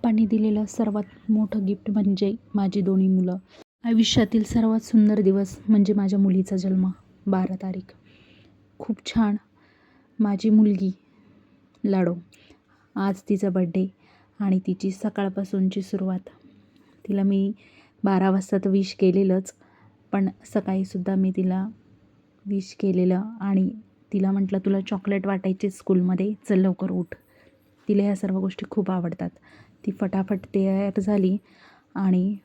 पप्पांनी दिलेलं सर्वात मोठं गिफ्ट म्हणजे माझी दोन्ही मुलं. आयुष्यातील सर्वात सुंदर दिवस म्हणजे माझ्या मुलीचा जन्म बारा तारीख. खूप छान. माझी मुलगी लाडो. आज तिचा बड्डे आणि तिची सकाळपासूनची सुरुवात. तिला मी बारा वाजता तर विश केलेलंच पण सकाळीसुद्धा मी तिला विश केलेलं आणि तिला म्हटलं तुला चॉकलेट वाटायचे स्कूलमध्ये चल लवकर उठ. तिला ह्या सर्व गोष्टी खूप आवडतात. ती फटाफट तयार झाली आणि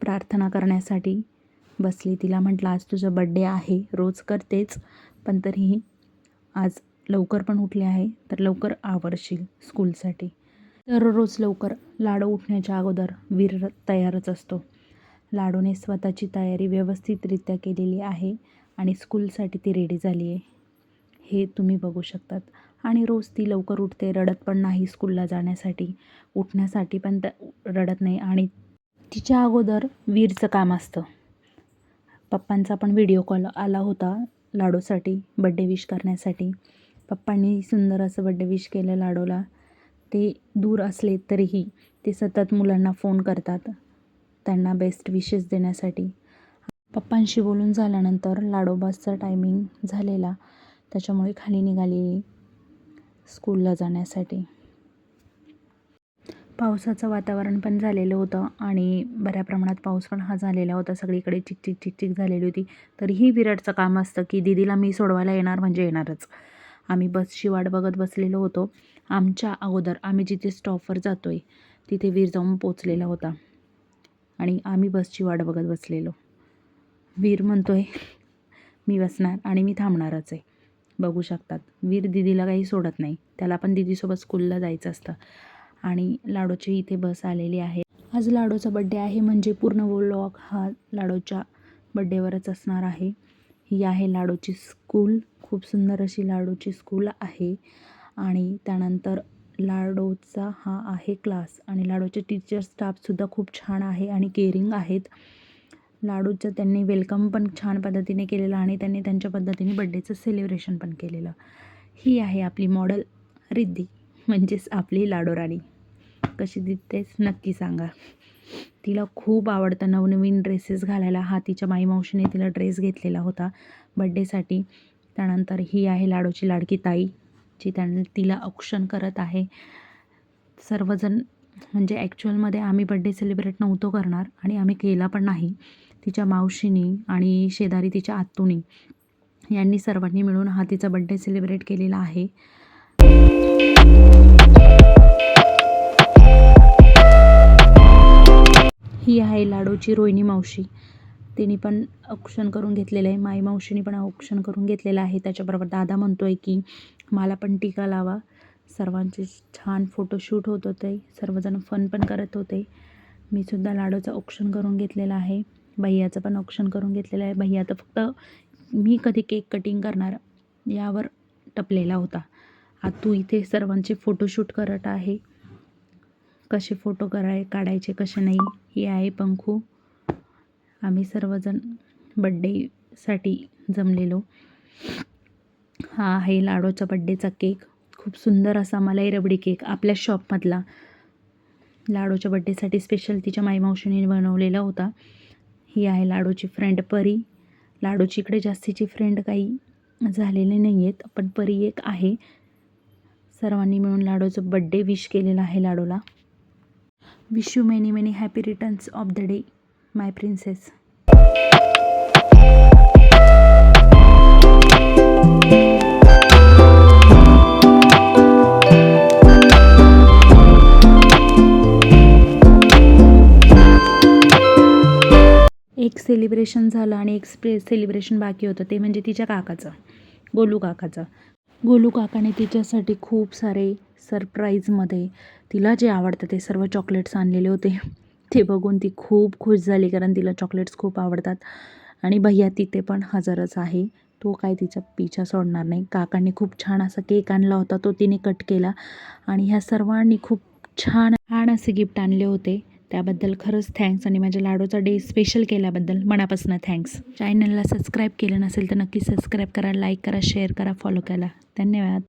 प्रार्थना करण्यासाठी बसली. तिला म्हटलं आज तुझा बड्डे आहे रोज करतेच पण तरीही आज लवकर पण उठले आहे तर लवकर आवरशील स्कूलसाठी. दररोज लवकर लाडू उठण्याच्या अगोदर वीर तयारच असतो. लाडूने स्वतःची तयारी व्यवस्थितरित्या केलेली आहे आणि स्कूलसाठी ती रेडी झाली आहे हे तुम्ही बघू शकतात. आणि रोज ती लवकर उठते रडत पण नाही स्कूलला जाण्यासाठी. उठण्यासाठी पण रडत नाही. आणि तिच्या अगोदर वीरचं काम असतं. पप्पांचा पण व्हिडिओ कॉल आला होता लाडूसाठी बड्डे विश करण्यासाठी. पप्पांनी सुंदर असं बड्डे विश केलं लाडूला. ते दूर असले तरीही ते सतत मुलांना फोन करतात त्यांना बेस्ट विशेस देण्यासाठी. पप्पांशी बोलून झाल्यानंतर लाडोबासचा टायमिंग झालेला. त्याच्यामुळे खाली निघाली स्कूलला जाण्यासाठी. पावसाचं वातावरण पण झालेलं होतं आणि बऱ्या प्रमाणात पाऊस पण हा झालेला होता. सगळीकडे चिकचिक चिकचिक झालेली होती. तरीही विराटचं काम असतं की दिदीला मी सोडवायला येणार म्हणजे येणारच. आम्ही बसची वाट बघत बसलेलो होतो. आमच्या अगोदर आम्ही जिथे स्टॉपवर जातो आहे तिथे वीर जाऊन पोचलेला होता. आणि आम्ही बसची वाट बघत बसलेलो. वीर म्हणतो आहे मी बसणार आणि मी थांबणारच आहे. बघू शकतात. वीर दिदीला काही सोडत नाही. त्याला पण दिदीसोबत स्कूलला जायचं असतं. आणि लाडोची इथे बस आलेली आहे. आज लाडोचा बड्डे आहे म्हणजे पूर्ण व्लॉग हा लाडोच्या बड्डेवरच असणार आहे. ही आहे लाडोची स्कूल खूप सुंदर अशी लाडोची स्कूल आहे. आणि त्यानंतर लाडोचा हा आहे क्लास आणि लाडोचे टीचर स्टाफसुद्धा खूप छान आहे आणि केअरिंग आहेत. लाडूचं त्यांनी वेलकम पण छान पद्धतीने केलेलं आणि त्यांनी त्यांच्या पद्धतीने बड्डेचं सेलिब्रेशन पण केलेलं. ही आहे आपली मॉडल रिद्धी म्हणजेच आपली लाडोराणी कशी दिसतेच नक्की सांगा. तिला खूप आवडतं नवनवीन ड्रेसेस घालायला. हा तिच्या माई मावशीने तिला ड्रेस घेतलेला होता बड्डेसाठी त्यानंतर ही आहे लाडूची लाडकी ताई जी त्यां तिला औक्षण करत आहे. सर्वजण म्हणजे ॲक्च्युअलमध्ये आम्ही बड्डे सेलिब्रेट नव्हतो करणार आणि आम्ही केला पण नाही. तिच्या मावशीनी आणि शेजारी तिच्या आत्तूनी यांनी सर्वांनी मिळून हा तिचा बड्डे सेलिब्रेट केलेला आहे. ही आहे लाडूची रोहिणी मावशी. तिने पण औक्षण करून घेतलेलं आहे. माई मावशीने पण औक्षण करून घेतलेलं आहे. त्याच्याबरोबर दादा म्हणतो आहे की मला पण टीका लावा. सर्वांचे छान फोटोशूट होत होते. सर्वजण फन पण करत होते. मी सुद्धा लाडूचं औक्षण करून घेतलेलं आहे. भैयाचं पण ऑप्शन करून घेतलेलं आहे. भैया तर फक्त मी कधी केक कटिंग करणार यावर टपलेला होता. तू इथे सर्वांचे फोटोशूट करत आहे. कसे फोटो कराय काढायचे कसे नाही हे आहे पंखू. आम्ही सर्वजण बड्डेसाठी जमलेलो. हा आहे लाडोचा बड्डेचा केक खूप सुंदर असा मलाई रबडी केक आपल्या शॉपमधला लाडोच्या बड्डेसाठी स्पेशल तिच्या माईमावशीने बनवलेला होता. ही आहे लाडूची फ्रेंड परी. लाडूची इकडे जास्तीची फ्रेंड काही झालेले नाही आहेत पण परी एक आहे. सर्वांनी मिळून लाडूचं बड्डे विश केलेला आहे लाडूला. Wish you many many happy returns of the day my princess एक सेलिब्रेशन झालं आणि एक स्प्रे सेलिब्रेशन बाकी होतं. ते म्हणजे तिच्या काकाचं. गोलू काकाचं. गोलू काकाने तिच्यासाठी खूप सारे सरप्राईजमध्ये तिला जे आवडतं ते सर्व चॉकलेट्स आणलेले होते. ते बघून ती खूप खुश झाली कारण तिला चॉकलेट्स खूप आवडतात. आणि भैया तिथे पण हजरच आहे. तो काय तिचा पिछा सोडणार नाही. काकांनी खूप छान असा केक आणला होता. तो तिने कट केला. आणि ह्या सर्वांनी खूप छान छान असे गिफ्ट आणले होते. त्याबद्दल खरंच थँक्स आणि माझ्या लाडूचा डे स्पेशल केल्याबद्दल मनापासून थँक्स चॅनलला सबस्क्राईब केलं नसेल तर नक्की सबस्क्राईब करा लाईक करा शेअर करा फॉलो करा. धन्यवाद.